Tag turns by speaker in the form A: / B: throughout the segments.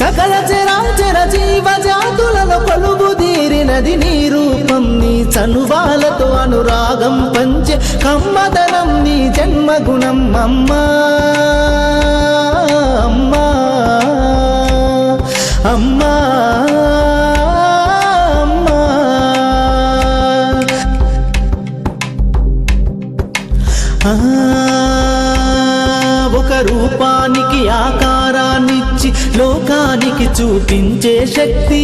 A: సకల చరాచర జీవ జాతులలో కొలువు తీరినది నీ రూపం నీ చనువాలతో అనురాగం పంచే కమ్మదనం నీ జన్మగుణం. అమ్మా అమ్మా అమ్మా ఒక రూపానికి ఆకారాన్నిచ్చి చూపించే శక్తి.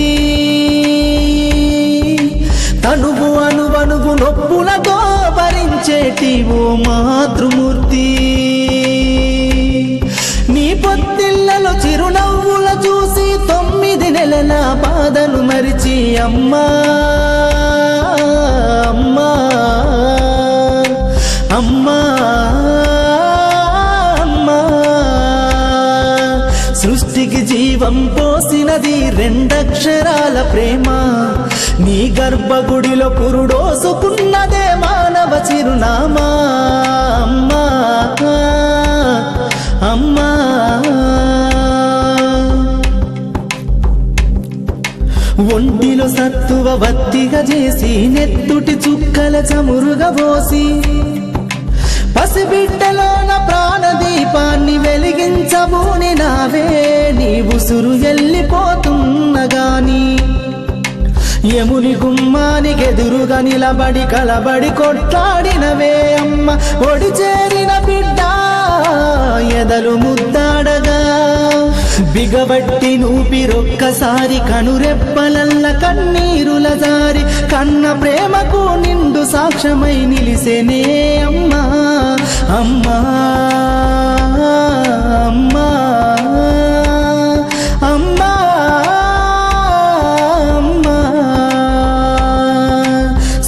A: తనువు అనువనువు నొప్పులతో భరించేటి ఓ మాతృమూర్తి. నీ పొత్తిళ్ళలో చిరునవ్వుల చూసి తొమ్మిది నెలల బాధను మరిచి అమ్మా అమ్మా. సృష్టికి జీవం పోసినది రెండక్షరాల ప్రేమ. నీ గర్భగుడిలో కురుడోసుకున్నదే మానవ చిరునామా. అమ్మా అమ్మా. ఒంటిలో సత్తువ వత్తిగా చేసి నెత్తుటి చుక్కల చమురుగా పోసి పసిబిడ్డలోన విషముని గుమ్మానికెదురుగా నిలబడి కలబడి కొట్లాడినవే అమ్మ. ఒడి చేరిన బిడ్డ ఎదలు ముద్దాడగా. బిగబట్టి నూపిరొక్కసారి కనురెప్పలల్ల కన్నీరుల జారి. కన్న ప్రేమకు నిండు సాక్ష్యమై నిలిసేనే అమ్మ.